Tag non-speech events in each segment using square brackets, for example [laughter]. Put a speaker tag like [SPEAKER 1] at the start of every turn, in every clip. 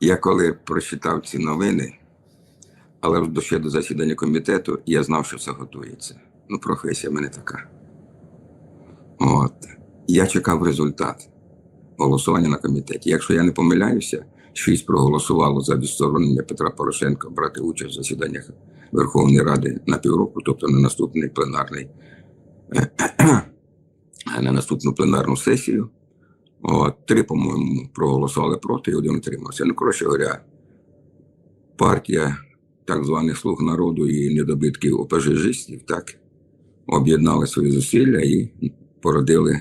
[SPEAKER 1] Я коли прочитав ці новини, але до- ще до засідання комітету, я знав, що це готується. Ну, професія в мене така. От. Я чекав результат голосування на комітеті. Якщо я не помиляюся, шість проголосувало за відсторонення Петра Порошенка брати участь в засіданнях Верховної Ради на півроку, тобто на наступний пленарний, [clears throat] на наступну пленарну сесію. От, три, по-моєму, проголосували проти і один утримався. Ну, коротше говоря, партія так званих слуг народу і недобитків ОПЖЖистів так об'єднали свої зусилля і породили.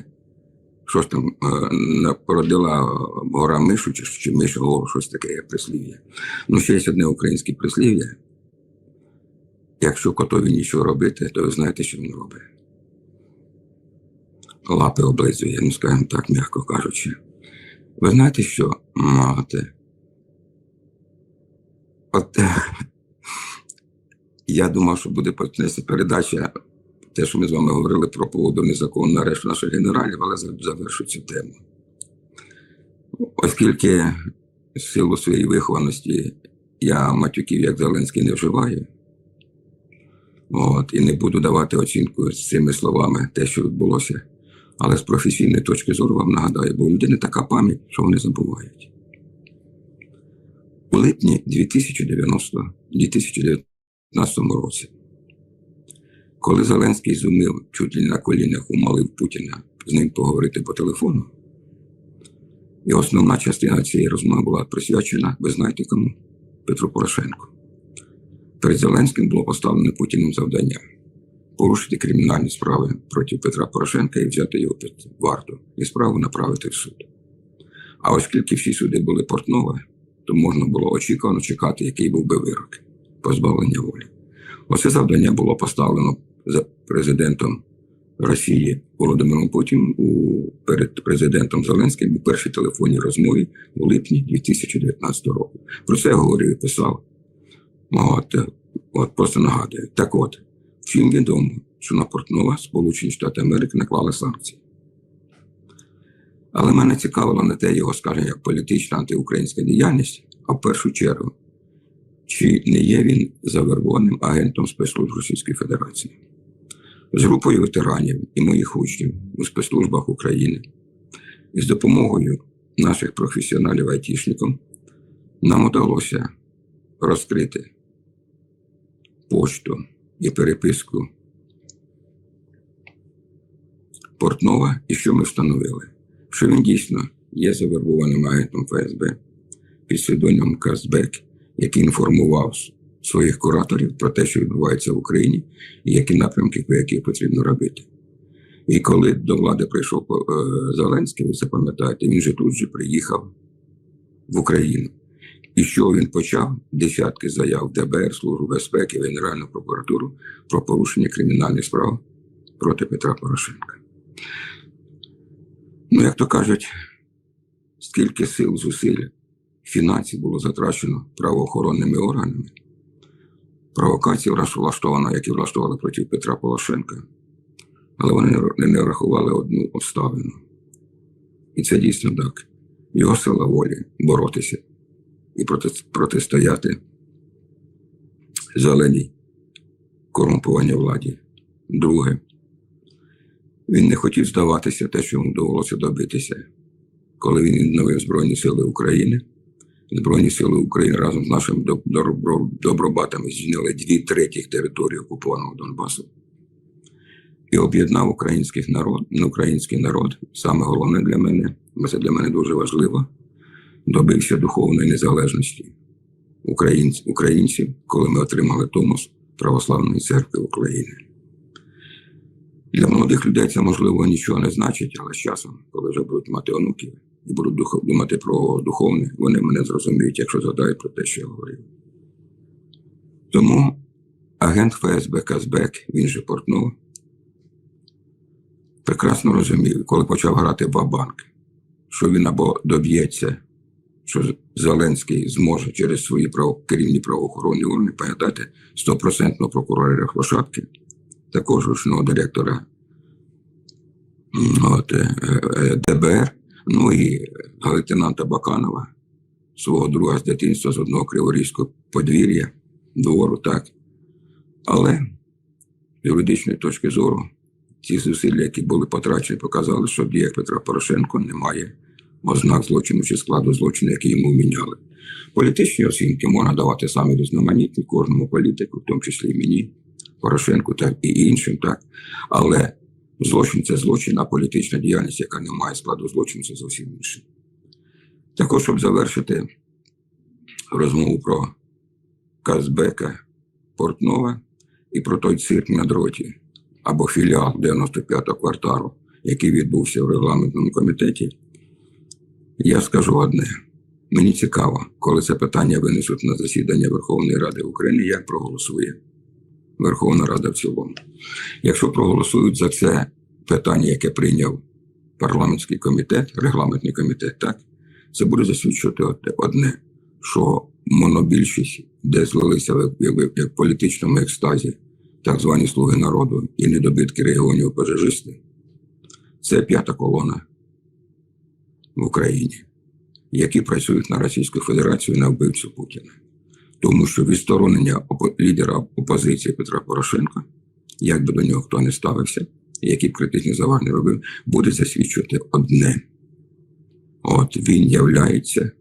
[SPEAKER 1] Що ж там, е, породила е, гора мишу, чи, чи миша гору, щось таке прислів'я. Ну, ще є одне українське прислів'я. Якщо котові нічого робити, то ви знаєте, що він робить. Лапи облизує, ну скажімо так, м'яко кажучи. Ви знаєте, що мати? От е, я думав, що буде почнеться передача, те, що ми з вами говорили про поводу незаконного арешту наших генералів, але завершу цю тему. Оскільки в силу своєї вихованості я матюків, як Зеленський, не вживаю, от, і не буду давати оцінку з цими словами те, що відбулося. Але з професійної точки зору вам нагадаю, бо у людини така пам'ять, що вони забувають. У липні 2090, 2019 році, коли Зеленський зумів чуть ли на колінах умолив Путіна з ним поговорити по телефону, і основна частина цієї розмови була присвячена, ви знаєте кому? Петру Порошенку. Перед Зеленським було поставлено Путіним завдання порушити кримінальні справи проти Петра Порошенка і взяти його під варту і справу направити в суд. А оскільки всі суди були портнові, то можна було очікувано чекати, який був би вирок позбавлення волі. Оце завдання було поставлено за президентом Росії Володимиром Путіним перед президентом Зеленським у першій телефонній розмові у липні 2019 року. Про це я говорив і писав. От, от просто нагадую. Так от, всім відомо, що на Портнова Сполучені Штати Америки наклали санкції. Але мене цікавило не те його, скажімо, як політична антиукраїнська діяльність, а в першу чергу, чи не є він завербованим агентом спецслужб Російської Федерації. З групою ветеранів і моїх учнів у спецслужбах України і з допомогою наших професіоналів айтішників нам удалося розкрити пошту і переписку Портнова, і що ми встановили? Що він дійсно є завербованим агентом ФСБ під псевдонімом Казбек, який інформував своїх кураторів про те, що відбувається в Україні, і які напрямки, по яких потрібно робити. І коли до влади прийшов е, Зеленський, ви це пам'ятаєте, він же тут же приїхав в Україну. І що він почав? Десятки заяв ДБР, Службу безпеки, Генеральну прокуратуру про порушення кримінальних справ проти Петра Порошенка. Ну, як то кажуть, скільки сил, зусиль, фінансів було затрачено правоохоронними органами, провокації влаштовано, які влаштували проти Петра Порошенка, але вони не р- не рахували одну обставину. І це дійсно так. Його сила волі боротися і проти, протистояти зеленій корумпованій владі. Друге, він не хотів здаватися те, що йому довелося добитися, коли він відновив Збройні Сили України. Збройні Сили України разом з нашими добробатами звільнили дві третіх території окупованого Донбасу і об'єднав українських народ, український народ. Саме головне для мене, це для мене дуже важливо, добився духовної незалежності українців, коли ми отримали Томос Православної церкви України. Для молодих людей це можливо нічого не значить, але з часом, коли вже будуть мати онуків і будуть думати про духовне, вони мене зрозуміють, якщо згадають про те, що я говорив. Тому агент ФСБ Казбек, він же Портнов, прекрасно розумів, коли почав грати в банк що він або доб'ється, що Зеленський зможе через свої право, керівні правоохоронні органи, пам'ятати, стопроцентного прокурора Хвошатки, також ручного директора от, е, е, ДБР, ну і лейтенанта Баканова, свого друга з дитинства з одного криворізького подвір'я, двору, так. Але з юридичної точки зору ті зусилля, які були потрачені, показали, що в Петра Порошенко немає ознак злочину чи складу злочину, які йому вміняли. Політичні оцінки можна давати самі різноманітні кожному політику, в тому числі і мені, Порошенку, так і іншим, так. Але злочин це злочин, а політична діяльність, яка не має складу злочину, це зовсім інше. Також, щоб завершити розмову про Казбека Портнова і про той цирк на дроті або філіал 95-го кварталу, який відбувся в регламентному комітеті, я скажу одне. Мені цікаво, коли це питання винесуть на засідання Верховної Ради України, як проголосує Верховна Рада в цілому. Якщо проголосують за це питання, яке прийняв парламентський комітет, регламентний комітет, так, це буде засвідчувати одне- що монобільшість, де злилися в політичному екстазі так звані слуги народу і недобитки регіонів пожежисти, це п'ята колона в Україні, які працюють на Російську Федерацію на вбивцю Путіна. Тому що відсторонення лідера опозиції Петра Порошенка, як би до нього хто не ставився, і які б критичні заваги робив, буде засвідчувати одне. От він являється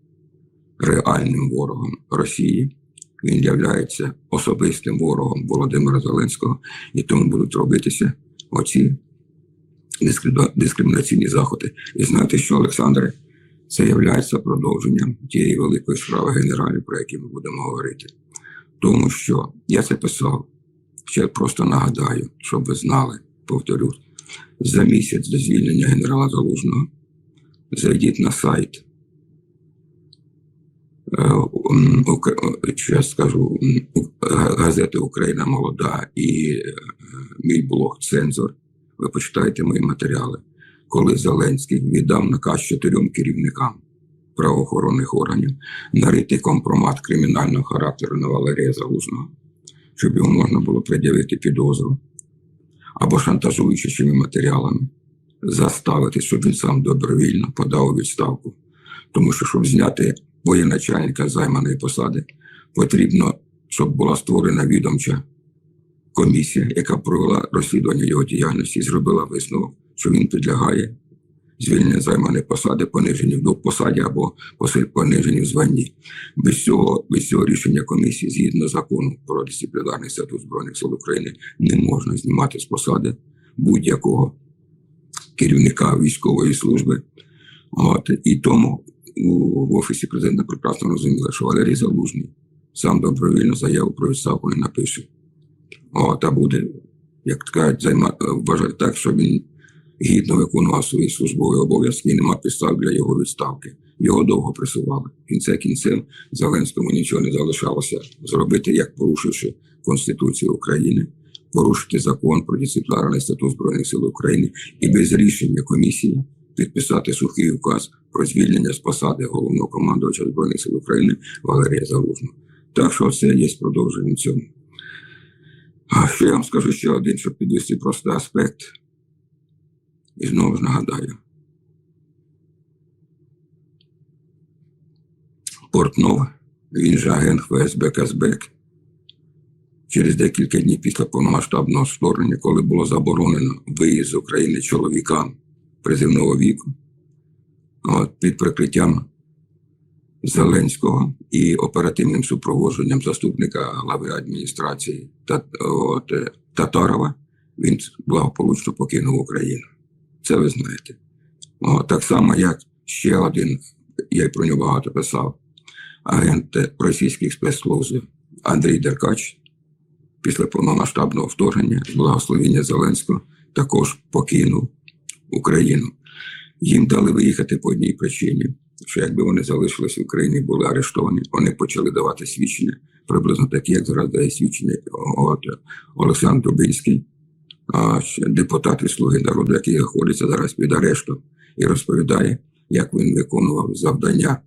[SPEAKER 1] реальним ворогом Росії, він являється особистим ворогом Володимира Зеленського, і тому будуть робитися оці дискримінаційні заходи. І знаєте, що, Олександре, це є продовженням тієї великої справи генералів, про які ми будемо говорити. Тому що я це писав, ще просто нагадаю, щоб ви знали, повторю, за місяць до звільнення генерала Залужного зайдіть на сайт. е, я скажу газети Україна Молода і е, мій блог Цензор. Ви почитаєте мої матеріали, коли Зеленський віддав наказ чотирьом керівникам правоохоронних органів нарити компромат кримінального характеру на Валерія Залужного, щоб його можна було пред'явити підозру або шантажуючи цими матеріалами, заставити, щоб він сам добровільно подав відставку. Тому що, щоб зняти воєначальника займаної посади, потрібно, щоб була створена відомча комісія, яка провела розслідування його діяльності зробила висновок, що він підлягає звільненню з займаної посади, пониженню в посаді або пониженню в званні. Без цього, без цього рішення комісії, згідно закону про дисциплінарний статут Збройних сил України, не можна знімати з посади будь-якого керівника військової служби. От, і тому в офісі президента прекрасно розуміли, що Валерій Залужний сам добровільно заяву про відставку не напише. От, а буде, як кажуть, займа, вважати так, що він гідно виконував свої службові обов'язки і нема підстав для його відставки. Його довго пресували. Кінце кінцем Зеленському нічого не залишалося зробити, як порушивши Конституцію України, порушити закон про дисциплінарний статут Збройних сил України і без рішення комісії підписати сухий указ про звільнення з посади головного командувача Збройних сил України Валерія Залужного. Так що це є продовженням цьому. А що я вам скажу ще один, щоб підвести простий аспект. І знову ж нагадаю. Портнов, він же агент ФСБ Казбек, через декілька днів після повномасштабного вторгнення, коли було заборонено виїзд з України чоловікам призивного віку, от, під прикриттям Зеленського і оперативним супроводженням заступника глави адміністрації е, Татарова, він благополучно покинув Україну. Це ви знаєте. Так само, як ще один, я й про нього багато писав, агент російських спецслужб Андрій Деркач після повномасштабного вторгнення з благословіння Зеленського також покинув Україну. Їм дали виїхати по одній причині, що якби вони залишились в Україні, були арештовані, вони почали давати свідчення, приблизно такі, як зараз дає свідчення от, Олександр Дубинський, депутат від Слуги народу, який знаходиться зараз під арештом, і розповідає, як він виконував завдання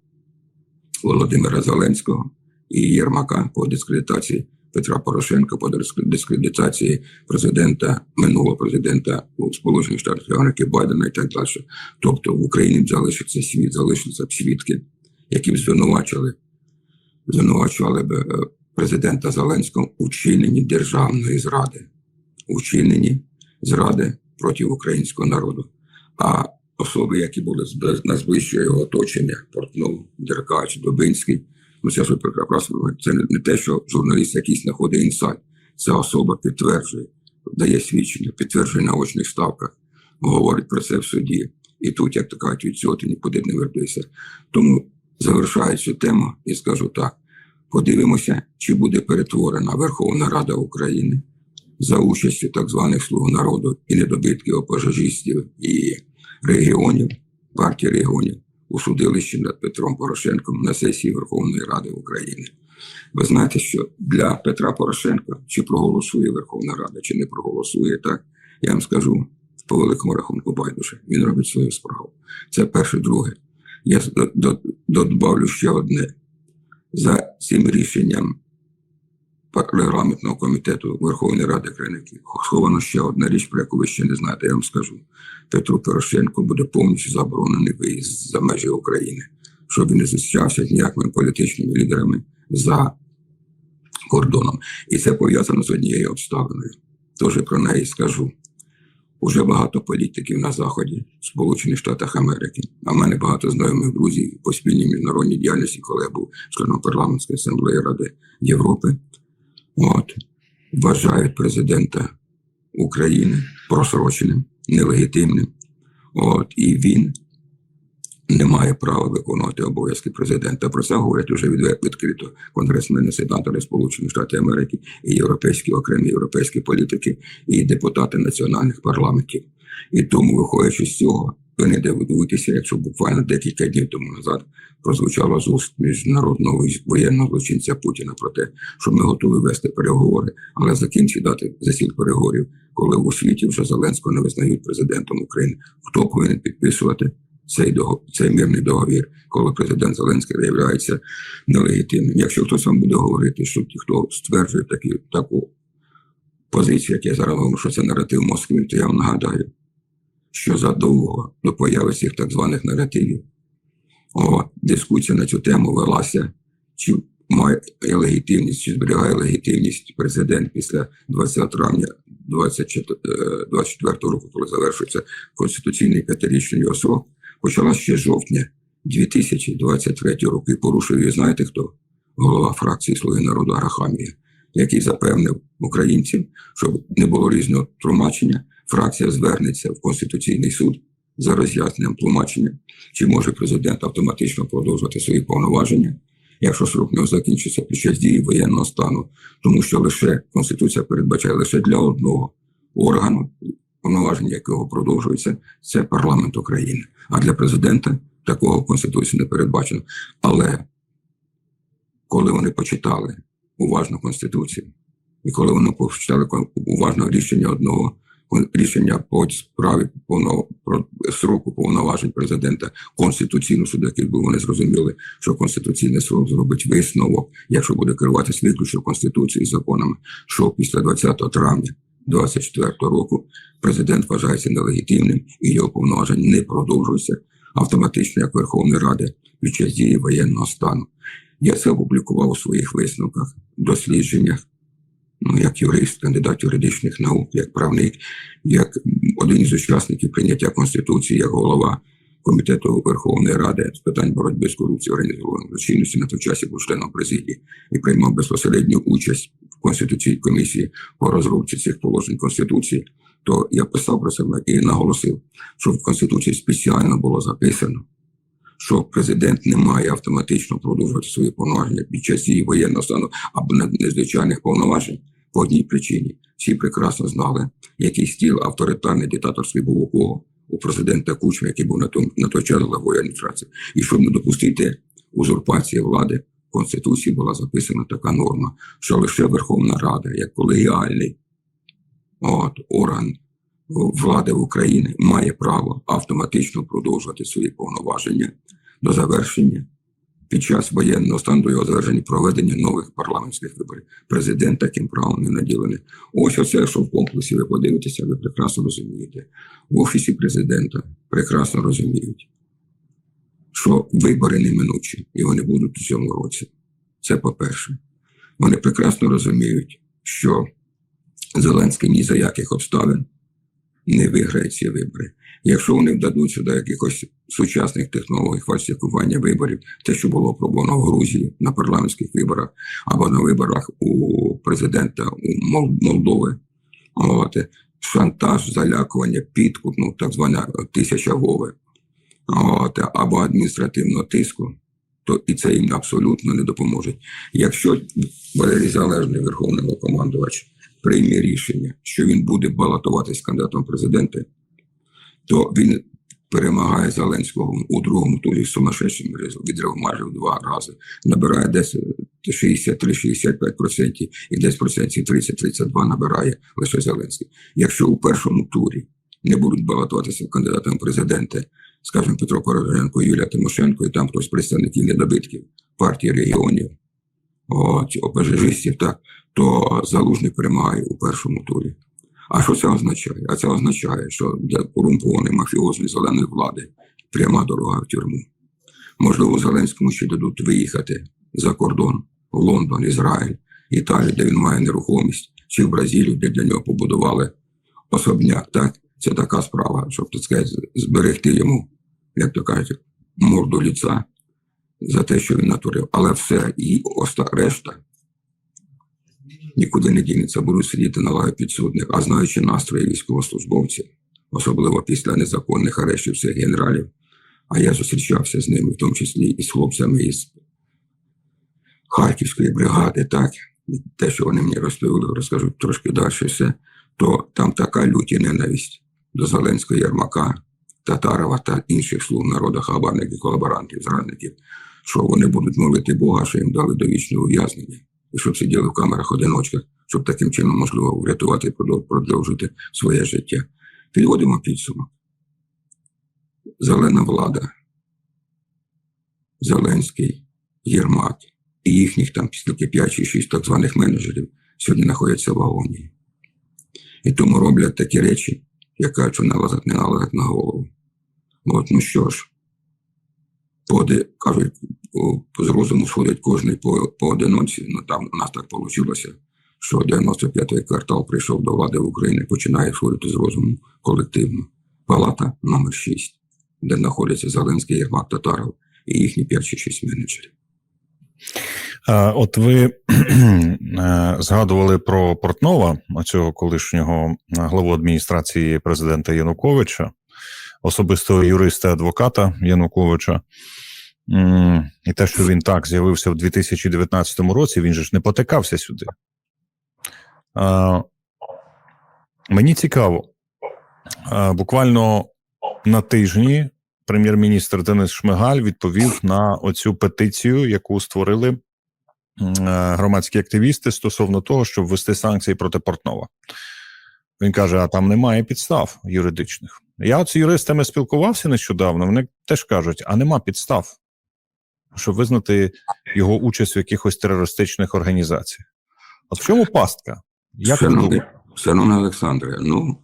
[SPEAKER 1] Володимира Зеленського і Єрмака по дискредитації Петра Порошенка, по дискредитації президента, минулого президента у Сполучених Штатах Америки Байдена і так далі. Тобто в Україні залишиться світ, залишаться б свідки, які б звинувачили, звинувачували б е, президента Зеленського у вчиненні державної зради, у вчиненні зради проти українського народу. А особи, які були з його оточення, Портнов, Деркач, Дубинський, ну ж ви прекрасно, це не, не те, що журналіст якийсь знаходить інсайт. Ця особа підтверджує, дає свідчення, підтверджує на очних ставках, говорить про це в суді. І тут, як то кажуть, від цього ти нікуди не вернешся. Тому завершаю цю тему і скажу так: подивимося, чи буде перетворена Верховна Рада України за участю так званих слуг народу і недобитків опожежістів і регіонів, партії регіонів у судилищі над Петром Порошенком на сесії Верховної Ради України. Ви знаєте, що для Петра Порошенка чи проголосує Верховна Рада, чи не проголосує так, я вам скажу по великому рахунку байдуже. Він робить свою справу. Це перше, друге. Я додбавлю ще одне. За цим рішенням регламентного комітету Верховної Ради країни сховано ще одна річ, про яку ви ще не знаєте, я вам скажу. Петру Порошенко буде повністю заборонений виїзд за межі України, щоб він не зустрічався ніякими політичними лідерами за кордоном. І це пов'язано з однією обставиною. Тож про неї скажу. Уже багато політиків на Заході, Сполучених Штатах Америки. А в мене багато знайомих друзів по спільній міжнародній діяльності, коли я був членом парламентської асамблеї Ради Європи. От, вважають президента України просроченим, нелегітимним. От, І він не має права виконувати обов'язки президента. Про це говорять уже відкрито конгресмени, сенатори Сполучених Штатів Америки і європейські окремі європейські політики і депутати національних парламентів. І тому, виходячи з цього, ви не дивуйтеся, якщо буквально декілька днів тому назад прозвучало з уст міжнародного воєнного злочинця Путіна про те, що ми готові вести переговори, але закінчить дати засіл переговорів, коли у світі вже Зеленського не визнають президентом України. Хто повинен підписувати? цей договір, цей мирний договір, коли президент Зеленський виявляється нелегітимним. Якщо хтось вам буде говорити, що ті, хто стверджує такі, таку позицію, як я зараз говорю, що це наратив Москви, то я вам нагадаю, що задовго до появи цих так званих наративів о, дискусія на цю тему велася, чи має легітимність, чи зберігає легітимність президент після 20 травня 2024 року, коли завершується конституційний п'ятирічний срок почала ще жовтня 2023 року. І порушив її, знаєте хто? Голова фракції Слуги народу Арахамія, який запевнив українців, щоб не було різного тлумачення, фракція звернеться в Конституційний суд за роз'ясненням тлумачення, чи може президент автоматично продовжувати свої повноваження, якщо срок не закінчиться під час дії воєнного стану, тому що лише Конституція передбачає лише для одного органу повноваження якого продовжується, це парламент України. А для президента такого Конституції не передбачено. Але коли вони почитали уважно Конституцію, і коли вони почитали уважно рішення одного рішення по справі повного про сроку повноважень президента Конституційного суду, який був, вони зрозуміли, що Конституційний суд зробить висновок, якщо буде керуватися виключно Конституцією і законами, що після 20 травня 2024 року президент вважається нелегітимним і його повноважень не продовжуються автоматично як Верховної Ради під час дії воєнного стану. Я це опублікував у своїх висновках, дослідженнях, ну як юрист, кандидат юридичних наук, як правник, як один із учасників прийняття Конституції, як голова комітету Верховної Ради з питань боротьби з корупцією організованої злочинності на той часі був членом президії і приймав безпосередню участь в Конституційній комісії по розробці цих положень Конституції, то я писав про себе і наголосив, що в Конституції спеціально було записано, що президент не має автоматично продовжувати свої повноваження під час її воєнного стану або незвичайних повноважень по одній причині. Всі прекрасно знали, який стіл авторитарний диктаторський був у кого у президента Кучма, який був на той, на той час главою адміністрації. І щоб не допустити узурпації влади, в Конституції була записана така норма, що лише Верховна Рада, як колегіальний от, орган влади в Україні, має право автоматично продовжувати свої повноваження до завершення під час воєнного стану до його завершення проведення нових парламентських виборів. Президент таким правом не наділений. Ось оце, що в комплексі ви подивитеся, ви прекрасно розумієте. В офісі президента прекрасно розуміють що вибори неминучі, і вони будуть у цьому році. Це по-перше. Вони прекрасно розуміють, що Зеленський ні за яких обставин не виграє ці вибори. Якщо вони вдадуться до якихось сучасних технологій фальсифікування виборів, те, що було пробовано в Грузії на парламентських виборах або на виборах у президента у Молдови, от, шантаж, залякування, підкуп, ну так звана тисяча гови, от, або адміністративного тиску, то і це їм абсолютно не допоможе. Якщо Валерій Залежний, верховний командувач, прийме рішення, що він буде балотуватись кандидатом в президенти, то він перемагає Зеленського у другому турі з сумасшедшим відрив майже в два рази. Набирає десь 63-65% і десь процентів 30-32 набирає лише Зеленський. Якщо у першому турі не будуть балотуватися кандидатом в президенти, скажімо, Петро Порошенко, Юлія Тимошенко, і там хтось представників недобитків партії регіонів, от, ОПЖЖистів, так, то Залужний перемагає у першому турі. А що це означає? А це означає, що для корумпованої мафіозної зеленої влади пряма дорога в тюрму. Можливо, Зеленському ще дадуть виїхати за кордон в Лондон, Ізраїль, Італію, де він має нерухомість, чи в Бразилію, де для нього побудували особняк. Так, це така справа, щоб так сказати, зберегти йому, як то кажуть, морду ліца за те, що він натворив. Але все і оста решта нікуди не дінеться, будуть сидіти на лаві підсудних, а знаючи настрої військовослужбовців, особливо після незаконних арештів всіх генералів. А я зустрічався з ними, в тому числі і з хлопцями із Харківської бригади, так, і те, що вони мені розповіли, розкажу трошки далі все, то там така люті ненависть до Зеленського Єрмака, Татарова та інших слуг народу, хабарників, колаборантів, зрадників, що вони будуть молити Бога, що їм дали довічне ув'язнення щоб сиділи в камерах одиночках, щоб таким чином можливо врятувати і продовжити своє життя. Підводимо підсумок. Зелена влада, Зеленський, Єрмак і їхніх там скільки 5 чи 6 так званих менеджерів сьогодні знаходяться в агонії. І тому роблять такі речі, як кажуть, що налазять, не налазять на голову. От, ну що ж, поди, кажуть, з розуму сходить кожний по, поодиночці. Ну там у нас так вийшло, що 95-й квартал прийшов до влади в Україні, починає сходити з розуму колективно. Палата номер 6, де знаходяться Зеленський, Єрмак, Татаров і їхні 5 чи 6 менеджерів.
[SPEAKER 2] От ви [clears throat] е, згадували про Портнова, цього колишнього главу адміністрації президента Януковича, особистого юриста адвоката Януковича. І те, що він так з'явився в 2019 році, він же ж не потикався сюди. А, Мені цікаво, а, буквально на тижні прем'єр-міністр Денис Шмигаль відповів на оцю петицію, яку створили е, громадські активісти стосовно того, щоб ввести санкції проти Портнова. Він каже: а там немає підстав юридичних. Я от з юристами спілкувався нещодавно. Вони теж кажуть, а нема підстав, щоб визнати його участь в якихось терористичних організаціях. От в чому пастка? Як
[SPEAKER 1] Шановний, шановний Олександре, ну,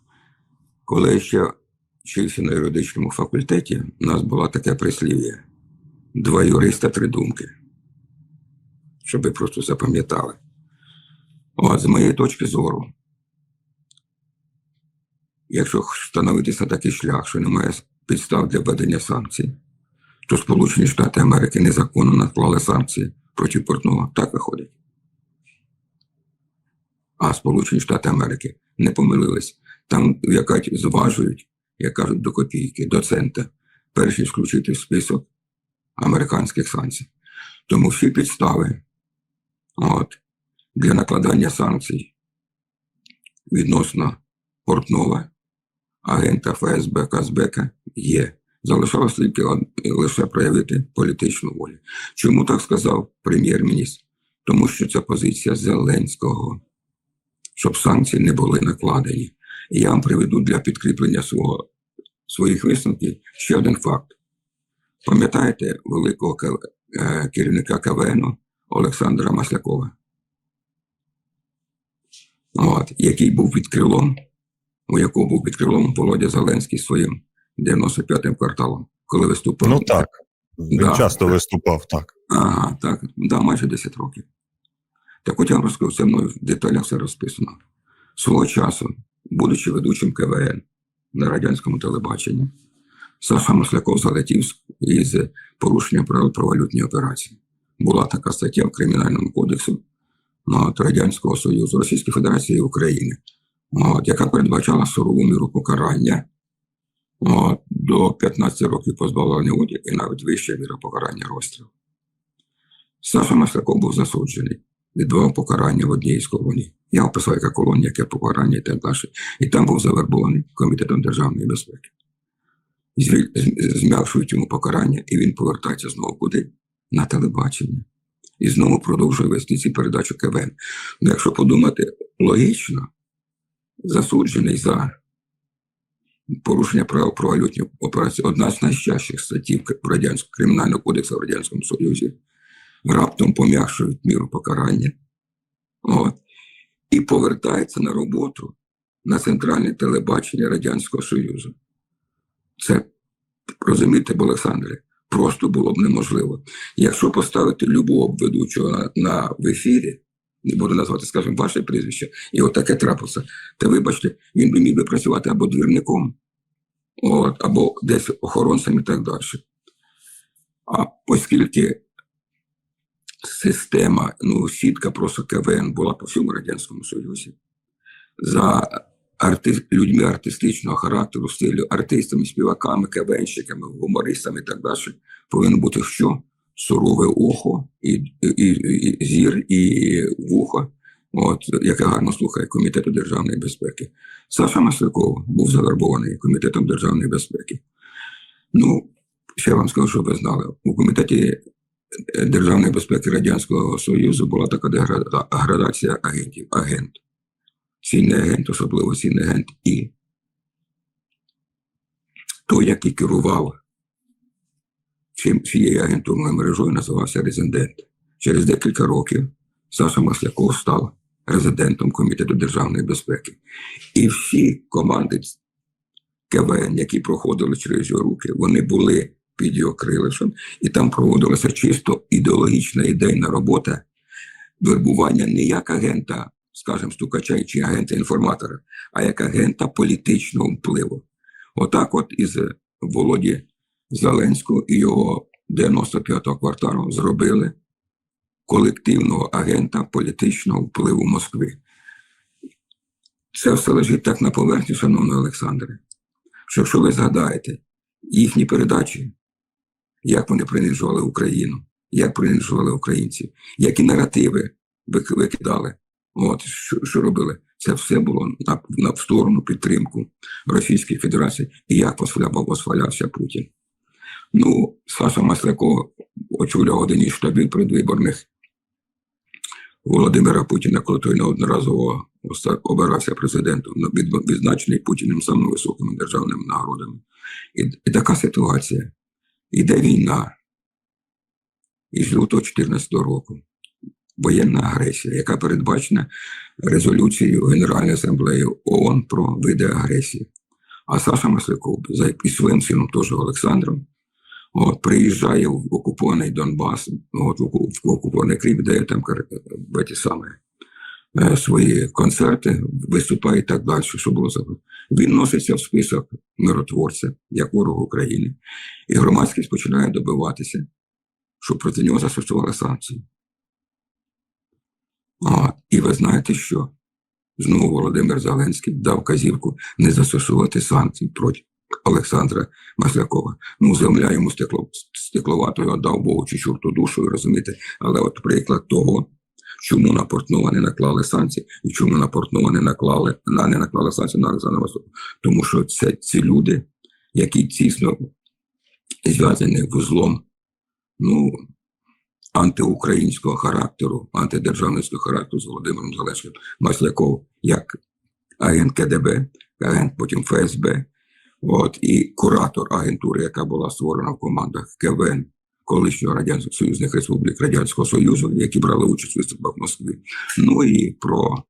[SPEAKER 1] коли я ще вчився на юридичному факультеті, у нас було таке прислів'я: два юриста, три думки. Щоб ви просто запам'ятали. От, з моєї точки зору, якщо встановитися на такий шлях, що немає підстав для введення санкцій, то Сполучені Штати Америки незаконно наклали санкції проти Портнова. Так виходить. А Сполучені Штати Америки не помилились. Там якать зважують, як кажуть, до копійки, до цента, перш ніж включити в список американських санкцій. Тому всі підстави от, для накладання санкцій відносно Портнова, агента ФСБ Казбека є. Залишалось тільки лише проявити політичну волю. Чому так сказав прем'єр-міністр? Тому що це позиція Зеленського, щоб санкції не були накладені. І я вам приведу для підкріплення свого, своїх висновків ще один факт. Пам'ятаєте великого е, керівника КВН Олександра Маслякова? От, який був під крилом, у якого був під крилом Володя Зеленський своїм 95-м кварталом, коли виступав
[SPEAKER 2] Ну так. Він
[SPEAKER 1] Да.
[SPEAKER 2] часто виступав так.
[SPEAKER 1] Ага, так, да, майже 10 років. Так от я вам розкажу, це мною в деталях все розписано. Свого часу, будучи ведучим КВН на радянському телебаченні, Саша Масляков залетів із порушенням правил про валютні операції. Була така стаття в Кримінальному кодексі от, Радянського Союзу, Російської Федерації і України, от, яка передбачала сурову міру покарання до 15 років позбавлення волі і навіть вища міра покарання розстріл. Саша Масляков був засуджений, відбував покарання в одній із колоній. Я описав, яка колонія, яке покарання і так далі. І там був завербований Комітетом державної безпеки. Звіль- з- Зм'якшують йому покарання, і він повертається знову куди? На телебачення. І знову продовжує вести ці передачі КВН. Ну, якщо подумати логічно, засуджений за порушення правил про валютні операції одна з найчастіших статтів Радянського кримінального кодексу в Радянському Союзі раптом пом'якшують міру покарання. От. І повертається на роботу на центральне телебачення Радянського Союзу. Це, розумієте, Олександре, просто було б неможливо. Якщо поставити любого ведучого на, на в ефірі, не буду назвати, скажімо, ваше прізвище, і отаке трапилося, то вибачте, він би міг би працювати або двірником, от, або десь охоронцем і так далі. А оскільки система, ну, сітка просто КВН була по всьому Радянському Союзі. За арти... людьми артистичного характеру, стилю, артистами, співаками, КВНщиками, гумористами і так далі, повинно бути що? Сурове ухо, і, і, і, зір, і вухо, от, яке гарно слухає Комітету державної безпеки. Саша Масляков був завербований Комітетом державної безпеки. Ну, ще вам скажу, щоб ви знали, у комітеті е, державної безпеки Радянського Союзу була така градація агентів. Агент, цінний агент, особливо цінний агент і той, який керував цим- цією агентурною мережою, називався резидент. Через декілька років Саша Масляков став резидентом Комітету державної безпеки. І всі команди КВН, які проходили через його руки, вони були під його крилишем, і там проводилася чисто ідеологічна ідейна робота вербування не як агента, скажімо, стукача чи агента інформатора, а як агента політичного впливу. Отак, от із Володі Зеленського і його 95-го кварталу зробили колективного агента політичного впливу Москви. Це все лежить так на поверхні, шановний Олександре, що якщо ви згадаєте їхні передачі, як вони принижували Україну, як принижували українців, які наративи викидали, от що, що робили, це все було на, на в сторону підтримку Російської Федерації і як восхвалявся Путін. Ну, Саша Масляков очолював один із штабів предвиборних Володимира Путіна, коли той неодноразово обирався президентом, ну, відзначений Путіним самими високими державними нагородами. І, і така ситуація. Іде війна із лютого 2014 року. Воєнна агресія, яка передбачена резолюцією Генеральної асамблеї ООН про види агресії. А Саша Масляков і своїм сином теж Олександром от, приїжджає в окупований Донбас, от, в оку- в окупований Крим, дає там в ті самі е, свої концерти, виступає і так далі, що було за. Він носиться в список миротворця, як ворог України, і громадськість починає добиватися, щоб проти нього застосували санкції. А, і ви знаєте що? Знову Володимир Зеленський дав казівку не застосувати санкції проти Олександра Маслякова. Ну, земля йому стекло, стекловатою дав Богу чи чорту душу, розумієте? Але от приклад того, чому на Портнова не наклали санкції, і чому на Портнова не наклали, на, не наклали санкції на Олександра Маслякова. Тому що це ці люди, які тісно зв'язані вузлом, ну, антиукраїнського характеру, антидержавницького характеру з Володимиром Зеленським Масляков, як агент КДБ, агент потім ФСБ, от, і куратор агентури, яка була створена в командах КВН колишнього Радянських Союзних Республік Радянського Союзу, які брали участь у виступах в Москві. Ну і про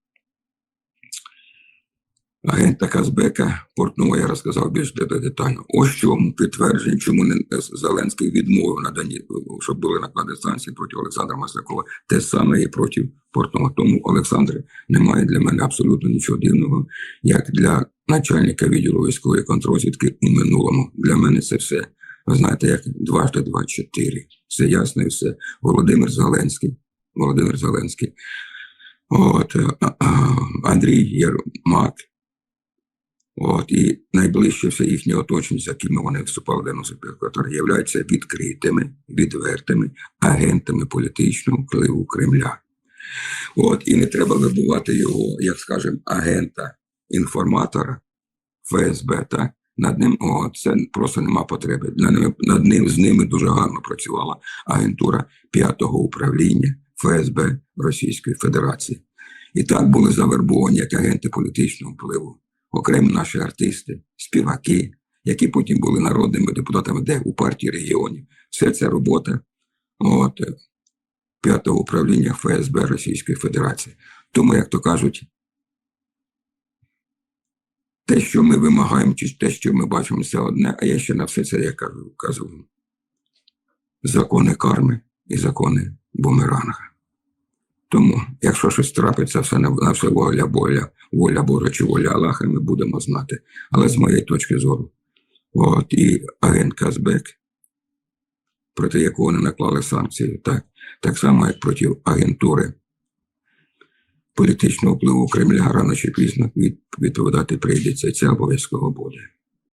[SPEAKER 1] агента Казбека Портнова я розказав більш детально. Ось чому підтвердження, чому не Зеленський відмовив надані, щоб були накладені санкції проти Олександра Маслякова. Те саме і проти Портнова. Тому Олександр немає для мене абсолютно нічого дивного, як для начальника відділу військової контрозвідки у минулому. Для мене це все. Ви знаєте, як дважди два чотири. Все ясно і все. Володимир Зеленський. Володимир Зеленський. От, Андрій Єрмак. От, і найближче все їхнє оточення, з якими вони вступали в денному спілкотар, являються відкритими, відвертими агентами політичного впливу Кремля. От, і не треба вибувати його, як скажемо, агента, інформатора ФСБ, так? Над ним о, це просто нема потреби. Над ним з ними дуже гарно працювала агентура п'ятого управління ФСБ Російської Федерації. І так були завербовані як агенти політичного впливу, окремо наші артисти, співаки, які потім були народними депутатами, де у партії регіонів. Все це робота от, п'ятого управління ФСБ Російської Федерації. Тому, як то кажуть, те, що ми вимагаємо, чи те, що ми бачимо, це одне, а я ще на все це я кажу, кажу. Закони карми і закони бумеранга. Тому, якщо щось трапиться, все на, на все воля воля Божа чи воля Аллаха, ми будемо знати. Але з моєї точки зору, от і агент Казбек, проти якого не наклали санкції, так, так само, як проти агентури політичного впливу Кремля рано чи пізно від, відповідати прийдеться, це обов'язково буде.